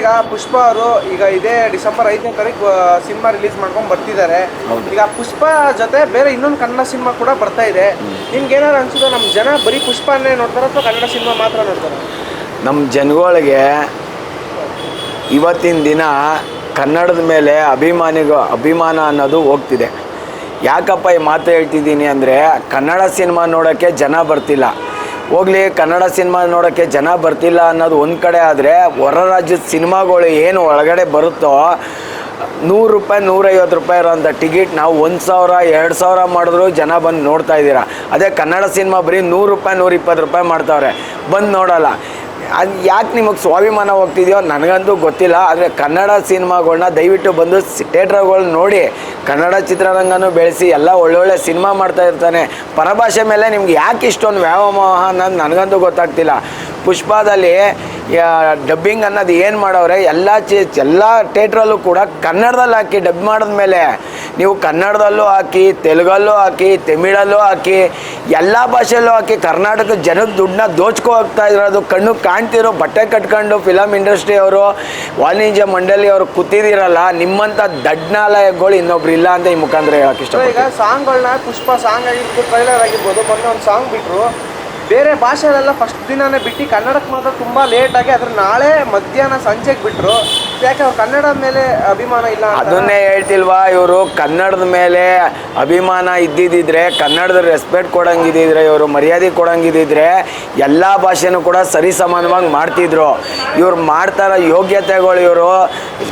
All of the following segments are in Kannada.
ಈಗ ಪುಷ್ಪ ಅವರು ಈಗ ಇದೇ ಡಿಸೆಂಬರ್ ಐದನೇ ತಾರೀಕು ಸಿನಿಮಾ ರಿಲೀಸ್ ಮಾಡ್ಕೊಂಡು ಬರ್ತಿದ್ದಾರೆ. ಈಗ ಪುಷ್ಪ ಜೊತೆ ಬೇರೆ ಇನ್ನೊಂದು ಕನ್ನಡ ಸಿನಿಮಾ ಕೂಡ ಬರ್ತಾ ಇದೆ. ನಿಮ್ಗೆ ಏನಾರು ಅನ್ಸುತ್ತೆ ನಮ್ಮ ಜನ ಬರೀ ಪುಷ್ಪನೇ ನೋಡ್ತಾರೆ ಅಥವಾ ಕನ್ನಡ ಸಿನಿಮಾ ಮಾತ್ರ ನೋಡ್ತಾರೆ? ನಮ್ಮ ಜನಗಳಿಗೆ ಇವತ್ತಿನ ದಿನ ಕನ್ನಡದ ಮೇಲೆ ಅಭಿಮಾನಿಗ ಅಭಿಮಾನ ಅನ್ನೋದು ಹೋಗ್ತಿದೆ. ಯಾಕಪ್ಪ ಈ ಮಾತು ಹೇಳ್ತಿದ್ದೀನಿ ಅಂದರೆ ಕನ್ನಡ ಸಿನಿಮಾ ನೋಡೋಕ್ಕೆ ಜನ ಬರ್ತಿಲ್ಲ. ಹೋಗ್ಲಿ, ಕನ್ನಡ ಸಿನಿಮಾ ನೋಡೋಕ್ಕೆ ಜನ ಬರ್ತಿಲ್ಲ ಅನ್ನೋದು ಒಂದು ಕಡೆ ಆದರೆ ಹೊರ ರಾಜ್ಯದ ಸಿನಿಮಾಗಳು ಏನು ಒಳಗಡೆ ಬರುತ್ತೋ, ನೂರು ರೂಪಾಯಿ ನೂರೈವತ್ತು ರೂಪಾಯಿ ಇರೋಂಥ ಟಿಕೆಟ್ ನಾವು ಒಂದು ಸಾವಿರ, ಎರಡು ಸಾವಿರ ಮಾಡಿದ್ರು ಜನ ಬಂದು ನೋಡ್ತಾ ಇದ್ದೀರಾ. ಅದೇ ಕನ್ನಡ ಸಿನಿಮಾ ಬರೀ ನೂರು ರೂಪಾಯಿ ನೂರಿಪ್ಪತ್ತು ರೂಪಾಯಿ ಮಾಡ್ತಾವ್ರೆ. ಬಂದು ನೋಡಲ್ಲ. ಅದು ಯಾಕೆ ನಿಮಗೆ ಸ್ವಾಭಿಮಾನ ಹೋಗ್ತಿದೆಯೋ ನನಗಂತೂ ಗೊತ್ತಿಲ್ಲ, ಆದರೆ ಕನ್ನಡ ಸಿನಿಮಾಗಳನ್ನ ದಯವಿಟ್ಟು ಬಂದು ಥಿಯೇಟ್ರ್ಗಳು ನೋಡಿ ಕನ್ನಡ ಚಿತ್ರರಂಗನೂ ಬೆಳೆಸಿ ಎಲ್ಲ ಒಳ್ಳೊಳ್ಳೆ ಸಿನಿಮಾ ಮಾಡ್ತಾ ಇರ್ತಾನೆ. ಪರಭಾಷೆ ಮೇಲೆ ನಿಮ್ಗೆ ಯಾಕೆ ಇಷ್ಟೊಂದು ವ್ಯಾಮೋಹ ಅನ್ನೋದು ನನಗಂತೂ ಗೊತ್ತಾಗ್ತಿಲ್ಲ. ಪುಷ್ಪದಲ್ಲಿ ಡಬ್ಬಿಂಗ್ ಅನ್ನೋದು ಏನು ಮಾಡೋರೆ ಎಲ್ಲ ಚಿ, ಎಲ್ಲ ಥಿಯೇಟ್ರಲ್ಲೂ ಕೂಡ ಕನ್ನಡದಲ್ಲಿ ಹಾಕಿ ಡಬ್ ಮಾಡಿದ್ಮೇಲೆ ನೀವು ಕನ್ನಡದಲ್ಲೂ ಹಾಕಿ ತೆಲುಗಲ್ಲೂ ಹಾಕಿ ತಮಿಳಲ್ಲೂ ಹಾಕಿ ಎಲ್ಲ ಭಾಷೆಯಲ್ಲೂ ಹಾಕಿ ಕರ್ನಾಟಕದ ಜನದ ದುಡ್ಡನ್ನ ದೋಚ್ಕೋ ಹೋಗ್ತಾ ಇರೋದು ಕಣ್ಣು ಕಾಣ್ತಿರೋ ಬಟ್ಟೆ ಕಟ್ಕೊಂಡು ಫಿಲಮ್ ಇಂಡಸ್ಟ್ರಿ ಅವರು ವಾಣಿಜ್ಯ ಮಂಡಳಿ ಅವರು ನಿಮ್ಮಂತ ನಿಮ್ಮಂಥ ದಡ್ನಾಲಯಗಳು ಇನ್ನೊಬ್ರು ಇಲ್ಲ ಅಂತ ಈ ಮುಖಾಂತರ ಹೇಳಕ್ಕೆ ಇಷ್ಟ ಈಗ ಸಾಂಗ್ಗಳನ್ನ ಪುಷ್ಪ ಸಾಂಗ್ ಆಗಿರ್ಬೋದು ಟ್ರೈಲರ್ ಆಗಿರ್ಬೋದು ಮೊನ್ನೆ ಒಂದು ಸಾಂಗ್ ಬಿಟ್ಟರು ಬೇರೆ ಭಾಷೆಯಲ್ಲೆಲ್ಲ ಫಸ್ಟ್ ದಿನಾನೇ ಬಿಟ್ಟು ಕನ್ನಡಕ್ಕೆ ಮಾತ್ರ ತುಂಬ ಲೇಟಾಗಿ ಅದ್ರ ನಾಳೆ ಮಧ್ಯಾಹ್ನ ಸಂಜೆಗೆ ಬಿಟ್ಟರು ಯಾಕೆ ಅವ್ರು ಕನ್ನಡದ ಮೇಲೆ ಅಭಿಮಾನ ಇಲ್ಲ ಅದನ್ನೇ ಹೇಳ್ತಿಲ್ವಾ ಇವರು? ಕನ್ನಡದ ಮೇಲೆ ಅಭಿಮಾನ ಇದ್ದಿದ್ದಿದ್ರೆ, ಕನ್ನಡದ ರೆಸ್ಪೆಕ್ಟ್ ಕೊಡಂಗಿದ್ದಿದ್ರೆ, ಇವರು ಮರ್ಯಾದೆ ಕೊಡಂಗಿದ್ದಿದ್ರೆ ಎಲ್ಲ ಭಾಷೆನೂ ಕೂಡ ಸರಿ ಸಮಾನವಾಗಿ ಮಾಡ್ತಿದ್ರು. ಇವ್ರು ಮಾಡ್ತಾರ ಯೋಗ್ಯತೆಗಳು ಇವರು.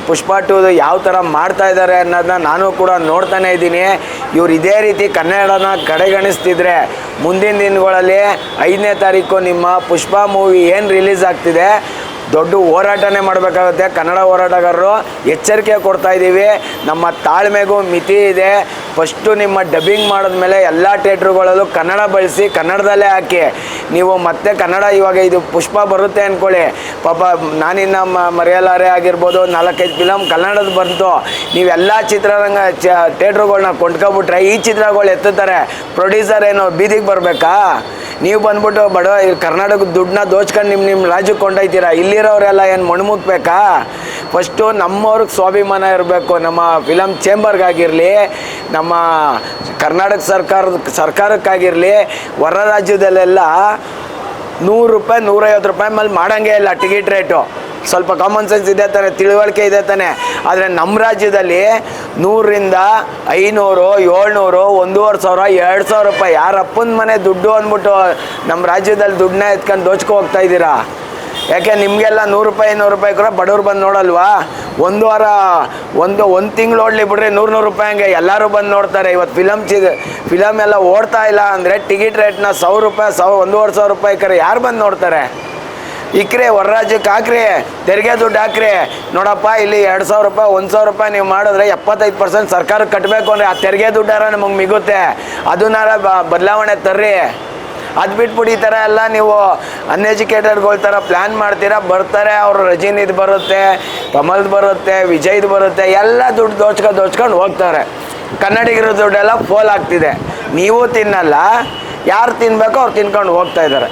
ಪುಷ್ಪ ಟು ಯಾವ ಥರ ಮಾಡ್ತಾ ಇದ್ದಾರೆ ಅನ್ನೋದನ್ನ ನಾನು ಕೂಡ ನೋಡ್ತಾನೆ ಇದ್ದೀನಿ. ಇವ್ರು ಇದೇ ರೀತಿ ಕನ್ನಡನ ಕಡೆಗಣಿಸ್ತಿದ್ರೆ, ಮುಂದಿನ ದಿನಗಳಲ್ಲಿ ಐದನೇ ತಾರೀಕು ನಿಮ್ಮ ಪುಷ್ಪ ಮೂವಿ ಏನು ರಿಲೀಸ್ ಆಗ್ತಿದೆ? ದೊಡ್ಡ ಹೋರಾಟನೇ ಮಾಡಬೇಕಾಗುತ್ತೆ. ಕನ್ನಡ ಹೋರಾಟಗಾರರು ಎಚ್ಚರಿಕೆ ಕೊಡ್ತಾ ಇದ್ದೀವಿ. ನಮ್ಮ ತಾಳ್ಮೆಗೂ ಮಿತಿ ಇದೆ. ಫಸ್ಟು ನಿಮ್ಮ ಡಬ್ಬಿಂಗ್ ಮಾಡಿದ್ಮೇಲೆ ಎಲ್ಲ ಥಿಯೇಟ್ರುಗಳಲ್ಲೂ ಕನ್ನಡ ಬಳಸಿ ಕನ್ನಡದಲ್ಲೇ ಹಾಕಿ. ನೀವು ಮತ್ತೆ ಕನ್ನಡ ಇವಾಗ ಇದು ಪುಷ್ಪ ಬರುತ್ತೆ ಅಂದ್ಕೊಳ್ಳಿ ಪಾಪ ನಾನಿನ್ನ ಮರೆಯಲಾರೆ ಆಗಿರ್ಬೋದು, ನಾಲ್ಕೈದು ಫಿಲಮ್ ಕನ್ನಡದ ಬಂತು. ನೀವೆಲ್ಲ ಚಿತ್ರರಂಗ ಚ, ಥಿಯೇಟ್ರುಗಳ್ನ ಕೊಂಡ್ಕೊಬಿಟ್ರೆ ಈ ಚಿತ್ರಗಳು ಎತ್ತುತ್ತಾರೆ. ಪ್ರೊಡ್ಯೂಸರ್ ಏನು, ಬೀದಿಗೆ ಬರಬೇಕಾ? ನೀವು ಬಂದ್ಬಿಟ್ಟು ಬಡ, ಕರ್ನಾಟಕದ ದುಡ್ಡನ್ನ ದೋಚ್ಕೊಂಡು ನಿಮ್ಮ ನಿಮ್ಮ ರಾಜ್ಯಕ್ಕೆ ಕೊಂಡೊಯ್ತೀರಾ? ಇಲ್ಲಿರೋರೆಲ್ಲ ಏನು ಮಣ್ಮುತ್ಬೇಕಾ ಫಸ್ಟು ನಮ್ಮವ್ರಿಗೆ ಸ್ವಾಭಿಮಾನ ಇರಬೇಕು, ನಮ್ಮ ಫಿಲಮ್ ಚೇಂಬರ್ಗಾಗಿರಲಿ, ನಮ್ಮ ಕರ್ನಾಟಕ ಸರ್ಕಾರದ, ಸರ್ಕಾರಕ್ಕಾಗಿರಲಿ, ಹೊರ ರಾಜ್ಯದಲ್ಲೆಲ್ಲ ನೂರು ರೂಪಾಯಿ, ನೂರೈವತ್ತು ರೂಪಾಯಿ ಮೇಲೆ ಮಾಡೋಂಗೇ ಇಲ್ಲ ಟಿಕೆಟ್ ರೇಟು. ಸ್ವಲ್ಪ ಕಾಮನ್ ಸೆನ್ಸ್ ಇದೆ ತಾನೆ, ತಿಳುವಳಿಕೆ ಇದೆ ತಾನೆ. ಆದರೆ ನಮ್ಮ ರಾಜ್ಯದಲ್ಲಿ ನೂರರಿಂದ ಐನೂರು, ಏಳ್ನೂರು, ಒಂದೂವರೆ ಸಾವಿರ, ಎರಡು ಸಾವಿರ ರೂಪಾಯಿ. ಯಾರ ಅಪ್ಪನ ಮನೆ ದುಡ್ಡು ಅಂದ್ಬಿಟ್ಟು ನಮ್ಮ ರಾಜ್ಯದಲ್ಲಿ ದುಡ್ಡನ್ನ ಎತ್ಕೊಂಡು ದೋಚ್ಕೊ ಹೋಗ್ತಾ ಇದ್ದೀರಾ? ಯಾಕೆ ನಿಮಗೆಲ್ಲ ನೂರು ರೂಪಾಯಿ ನೂರು ರೂಪಾಯಿ ಕೂಡ ಬಡವ್ರು ಬಂದು ನೋಡಲ್ವಾ? ಒಂದು ವಾರ, ಒಂದು ಒಂದು ತಿಂಗಳು ಓಡಲಿ ಬಿಡ್ರಿ, ನೂರು ನೂರು ರೂಪಾಯಿ ಹಂಗೆ ಎಲ್ಲರೂ ಬಂದು ನೋಡ್ತಾರೆ. ಇವತ್ತು ಫಿಲಮ್ ಚಿ ಫಿಲಮ್ ಎಲ್ಲ ಓಡ್ತಾ ಇಲ್ಲ ಅಂದರೆ ಟಿಕೆಟ್ ರೇಟ್ನ ಸಾವಿರ ರೂಪಾಯಿ ಸಾವಿರ ಒಂದೂವರೆ ಸಾವಿರ ರೂಪಾಯಿ ಕರೆ ಯಾರು ಬಂದು ನೋಡ್ತಾರೆ? ಇಕ್ರೆ ಹೊರ ರಾಜ್ಯಕ್ಕೆ ಹಾಕ್ರಿ ತೆರಿಗೆ ದುಡ್ಡು ಹಾಕ್ರಿ. ನೋಡಪ್ಪ, ಇಲ್ಲಿ ಎರಡು ಸಾವಿರ ರೂಪಾಯಿ, ಒಂದು ಸಾವಿರ ರೂಪಾಯಿ ನೀವು ಮಾಡಿದ್ರೆ ಎಪ್ಪತ್ತೈದು ಪರ್ಸೆಂಟ್ ಸರ್ಕಾರಕ್ಕೆ ಕಟ್ಟಬೇಕು ಅಂದರೆ ಆ ತೆರಿಗೆ ದುಡ್ಡಾರ ನಮಗೆ ಮಿಗುತ್ತೆ? ಅದನ್ನಾರ ಬದಲಾವಣೆ ತರ್ರಿ. ಅದು ಬಿಟ್ಬಿಟ್ಟು ಈ ಥರ ಎಲ್ಲ ನೀವು ಅನ್ಎಜುಕೇಟೆಡ್ಗಳ ಥರ ಪ್ಲ್ಯಾನ್ ಮಾಡ್ತೀರಾ, ಬರ್ತಾರೆ, ಅವರು ರಜಿನಿದು ಬರುತ್ತೆ, ಕಮಲ್ದು ಬರುತ್ತೆ, ವಿಜಯ್ದು ಬರುತ್ತೆ, ಎಲ್ಲ ದುಡ್ಡು ದೋಚ್ಕೊಂಡು ದೋಚ್ಕೊಂಡು ಹೋಗ್ತಾರೆ. ಕನ್ನಡಿಗರ ದುಡ್ಡೆಲ್ಲ ಫೋಲ್ ಆಗ್ತಿದೆ. ನೀವು ತಿನ್ನಲ್ಲ, ಯಾರು ತಿನ್ಬೇಕು ಅವ್ರು ತಿನ್ಕೊಂಡು ಹೋಗ್ತಾ ಇದ್ದಾರೆ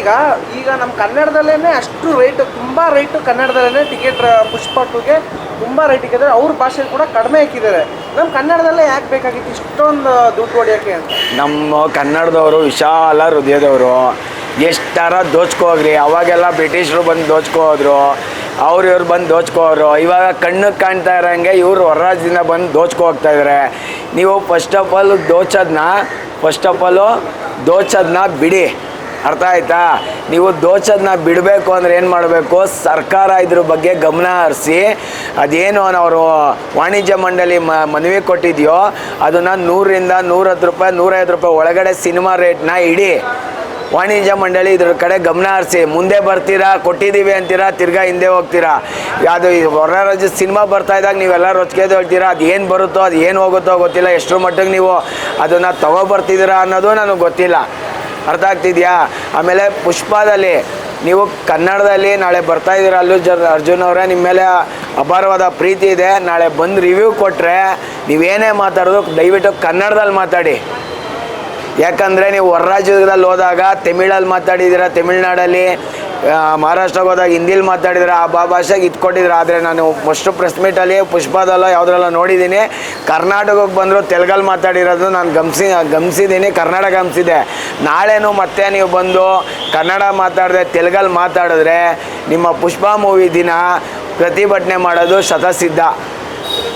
ಈಗ ಈಗ ನಮ್ಮ ಕನ್ನಡದಲ್ಲೇ ಅಷ್ಟು ರೇಟ್ ತುಂಬ ರೇಟು ಕನ್ನಡದಲ್ಲೇ ಟಿಕೆಟ್ ಪುಷ್ಪ ಟುಗೆ ತುಂಬ ರೇಟ್ ಇಕ್ಕಿದ್ದಾರೆ. ಅವ್ರ ಭಾಷೆ ಕೂಡ ಕಡಿಮೆ ಹಾಕಿದ್ದಾರೆ ನಮ್ಮ ಕನ್ನಡದಲ್ಲೇ ಯಾಕೆ ಬೇಕಾಗಿತ್ತು ಇಷ್ಟೊಂದು ದುಡ್ಡು ಹೊಡಿಯೋಕ್ಕೆ ನಮ್ಮ ಕನ್ನಡದವರು ವಿಶಾಲ ಹೃದಯದವರು. ಎಷ್ಟರ ದೋಚ್ಕೋಗ್ರಿ. ಅವಾಗೆಲ್ಲ ಬ್ರಿಟಿಷರು ಬಂದು ದೋಚ್ಕೋದ್ರು. ಅವ್ರು ಇವ್ರು ಬಂದು ದೋಚ್ಕೋರು. ಇವಾಗ ಕಣ್ಣಿಗೆ ಕಾಣ್ತಾ ಇರೋಂಗೆ ಇವರು ಹೊರ ರಾಜ್ಯದಿಂದ ಬಂದು ದೋಚ್ಕೋ ಹೋಗ್ತಾ ಇದ್ದಾರೆ ನೀವು ಫಸ್ಟ್ ಆಫ್ ಆಲ್ ದೋಚೋದನ್ನ ಫಸ್ಟ್ ಆಫ್ ಆಲು ದೋಚೋದನ್ನ ಬಿಡಿ. ಅರ್ಥ ಆಯ್ತಾ? ನೀವು ದೋಚದನ್ನ ಬಿಡಬೇಕು ಅಂದ್ರೆ ಏನು ಮಾಡಬೇಕು? ಸರ್ಕಾರ ಇದ್ರ ಬಗ್ಗೆ ಗಮನ ಹರಿಸಿ, ಅದೇನು ಅವರು ವಾಣಿಜ್ಯ ಮಂಡಳಿ ಮನವಿ ಕೊಟ್ಟಿದೆಯೋ, ಅದನ್ನು ನೂರರಿಂದ ನೂರತ್ತು ರೂಪಾಯಿ, ನೂರೈವತ್ತು ರೂಪಾಯಿ ಒಳಗಡೆ ಸಿನಿಮಾ ರೇಟ್ನ ಇಡಿ. ವಾಣಿಜ್ಯ ಮಂಡಳಿ ಇದ್ರ ಕಡೆ ಗಮನ ಹರಿಸಿ, ಮುಂದೆ ಬರ್ತೀರಾ, ಕೊಟ್ಟಿದ್ದೀವಿ ಅಂತೀರಾ, ತಿರ್ಗಾ ಹಿಂದೆ ಹೋಗ್ತೀರಾ? ಯಾವುದು ಹೊರ ರಾಜ್ಯದ ಸಿನಿಮಾ ಬರ್ತಾ ಇದ್ದಾಗ ನೀವೆಲ್ಲ ರೊಚ್ಕೇದು ಹೇಳ್ತೀರಾ? ಅದು ಏನು ಬರುತ್ತೋ, ಅದು ಏನು ಹೋಗುತ್ತೋ ಗೊತ್ತಿಲ್ಲ, ಎಷ್ಟರ ಮಟ್ಟಿಗೆ ನೀವು ಅದನ್ನು ತಗೊಬರ್ತಿದ್ದೀರಾ ಅನ್ನೋದು ನನಗೆ ಗೊತ್ತಿಲ್ಲ. ಅರ್ಥ ಆಗ್ತಿದ್ಯಾ ಆಮೇಲೆ ಪುಷ್ಪದಲ್ಲಿ, ನೀವು ಕನ್ನಡದಲ್ಲಿ ನಾಳೆ ಬರ್ತಾ ಇದ್ದೀರಾ ಅಲ್ಲೂ ಜರ್, ಅರ್ಜುನ್ ಅವರೇ, ನಿಮ್ಮ ಮೇಲೆ ಅಪಾರವಾದ ಪ್ರೀತಿ ಇದೆ. ನಾಳೆ ಬಂದು ರಿವ್ಯೂ ಕೊಟ್ಟರೆ ನೀವೇನೇ ಮಾತಾಡೋದು ದಯವಿಟ್ಟು ಕನ್ನಡದಲ್ಲಿ ಮಾತಾಡಿ. ಯಾಕಂದರೆ ನೀವು ಹೊರ ರಾಜ್ಯದಲ್ಲಿ ಹೋದಾಗ ತಮಿಳಲ್ಲಿ ಮಾತಾಡಿದ್ದೀರಾ, ತಮಿಳ್ನಾಡಲ್ಲಿ ಆ, ಮಹಾರಾಷ್ಟ್ರಕ್ಕೆ ಹೋದಾಗ ಹಿಂದಿಲಿ ಮಾತಾಡಿದ್ರೆ ಆ ಬಾ ಭಾಷೆಗೆ ಇದು ಆದರೆ ನಾನು ಫಸ್ಟು ಪ್ರೆಸ್ ಮೀಟಲ್ಲಿ ಪುಷ್ಪದಲ್ಲ ಯಾವುದ್ರಲ್ಲ ನೋಡಿದ್ದೀನಿ ಕರ್ನಾಟಕಕ್ಕೆ ಬಂದರೂ ತೆಲುಗಲ್ಲಿ ಮಾತಾಡಿರೋದು ನಾನು ಗಮನಿಸಿ ಗಮನಿಸಿದ್ದೀನಿ ಕನ್ನಡ ಗಮನಿಸಿದೆ ನಾಳೆನೂ ಮತ್ತೆ ನೀವು ಬಂದು ಕನ್ನಡ ಮಾತಾಡದೆ ತೆಲುಗಲ್ಲಿ ಮಾತಾಡಿದ್ರೆ ನಿಮ್ಮ ಪುಷ್ಪ ಮೂವಿ ದಿನ ಪ್ರತಿಭಟನೆ ಮಾಡೋದು ಶತಸಿದ್ಧ.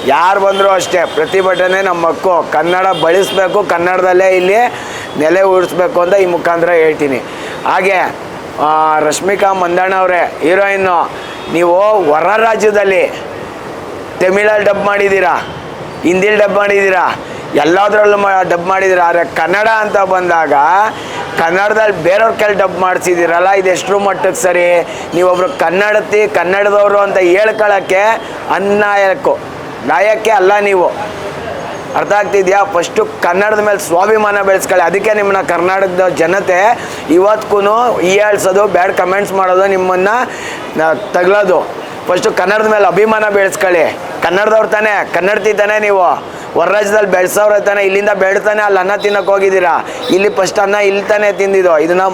ಯಾರು ಬಂದರೂ ಅಷ್ಟೇ ಪ್ರತಿಭಟನೆ ನಮ್ಮ ಹಕ್ಕು. ಕನ್ನಡ ಬಳಸಬೇಕು ಕನ್ನಡದಲ್ಲೇ ಇಲ್ಲಿ ನೆಲೆ ಉಳಿಸ್ಬೇಕು ಅಂತ ಈ ಮುಖಾಂತರ ಹೇಳ್ತೀನಿ. ಹಾಗೆ ರಶ್ಮಿಕಾ ಮಂದಣ್ಣ ಅವರೇ, ಹೀರೋಯಿನ್ನು, ನೀವು ಹೊರ ರಾಜ್ಯದಲ್ಲಿ ತಮಿಳಲ್ಲಿ ಡಬ್ ಮಾಡಿದ್ದೀರಾ? ಹಿಂದಿಲಿ ಡಬ್ ಮಾಡಿದ್ದೀರಾ? ಎಲ್ಲದರಲ್ಲೂ ಡಬ್ ಮಾಡಿದ್ದೀರಾ? ಆದರೆ ಕನ್ನಡ ಅಂತ ಬಂದಾಗ, ಕನ್ನಡದಲ್ಲಿ ಬೇರೆಯವ್ರ ಕೈಲಿ ಡಬ್ ಮಾಡಿಸಿದ್ದೀರಲ್ಲ ಎಷ್ಟರ ಮಟ್ಟಕ್ಕೆ ಸರಿ? ನೀವೊಬ್ರು ಕನ್ನಡತಿ, ಕನ್ನಡದವರು ಅಂತ ಹೇಳ್ಕೊಳ್ಳೋಕ್ಕೆ ಅನ್ನಾಯಕ್ಕೂ ನಾಯಕ್ಕೆ ಅಲ್ಲ ನೀವು. ಅರ್ಥ ಆಗ್ತಿದ್ಯಾ? ಫಸ್ಟು ಕನ್ನಡದ ಮೇಲೆ ಸ್ವಾಭಿಮಾನ ಬೆಳೆಸ್ಕೊಳ್ಳಿ. ಅದಕ್ಕೆ ನಿಮ್ಮನ್ನ ಕರ್ನಾಟಕದ ಜನತೆ ಇವತ್ತಿಗೂ ಹೇಳ್ಸೋದು ಬ್ಯಾಡ್ ಕಮೆಂಟ್ಸ್ ಮಾಡೋದು, ನಿಮ್ಮನ್ನು ತಗ್ಲೋದು ಫಸ್ಟು ಕನ್ನಡದ ಮೇಲೆ ಅಭಿಮಾನ ಬೆಳೆಸ್ಕೊಳ್ಳಿ. ಕನ್ನಡದವ್ರು ತಾನೇ, ಕನ್ನಡತಿ ತಾನೇ ನೀವು. ಹೊರ ರಾಜ್ಯದಲ್ಲಿ ಬೆಳೆಸೋರು ತಾನೇ, ಇಲ್ಲಿಂದ ಬೆಳ್ತಾನೆ, ಅಲ್ಲಿ ಅನ್ನ ತಿನ್ನಕ್ಕೆ ಹೋಗಿದ್ದೀರಾ? ಇಲ್ಲಿ ಫಸ್ಟ್ ಅನ್ನ ಇಲ್ಲಿ ತಾನೇ ತಿಂದಿದ್ದು. ಇದನ್ನ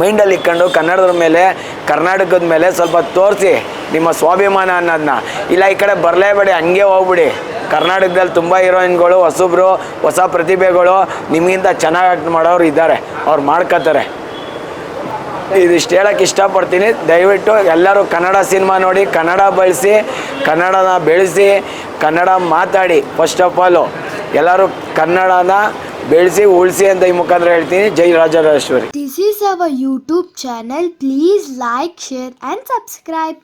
ಮೈಂಡಲ್ಲಿ ಇಟ್ಕೊಂಡು ಕನ್ನಡದ ಮೇಲೆ, ಕರ್ನಾಟಕದ ಮೇಲೆ ಸ್ವಲ್ಪ ತೋರಿಸಿ ನಿಮ್ಮ ಸ್ವಾಭಿಮಾನ ಅನ್ನೋದನ್ನ ಇಲ್ಲ, ಈ ಕಡೆ ಬರಲೇಬೇಡಿ ಹಂಗೆ ಹೋಗ್ಬಿಡಿ. ಕರ್ನಾಟಕದಲ್ಲಿ ತುಂಬ ಹೀರೋಯಿನ್ಗಳು, ಹೊಸಬ್ರು, ಹೊಸ ಪ್ರತಿಭೆಗಳು, ನಿಮಗಿಂತ ಚೆನ್ನಾಗಿ ಆಕ್ಟ್ ಮಾಡೋರು ಇದ್ದಾರೆ. ಅವ್ರು ಮಾಡ್ಕೋತಾರೆ ಇದಿಷ್ಟು ಹೇಳಕ್ಕೆ ಇಷ್ಟಪಡ್ತೀನಿ. ದಯವಿಟ್ಟು ಎಲ್ಲರೂ ಕನ್ನಡ ಸಿನಿಮಾ ನೋಡಿ, ಕನ್ನಡ ಬಳಸಿ, ಕನ್ನಡನ ಬೆಳೆಸಿ, ಕನ್ನಡ ಮಾತಾಡಿ. ಫಸ್ಟ್ ಆಫ್ ಆಲು ಎಲ್ಲರೂ ಕನ್ನಡನ ಬೆಳೆಸಿ, ಉಳಿಸಿ ಅಂತ ಈ ಮುಖಾಂತರ ಹೇಳ್ತೀನಿ. ಜೈ Rajarajeshwari. This is our YouTube channel. Please like share and subscribe.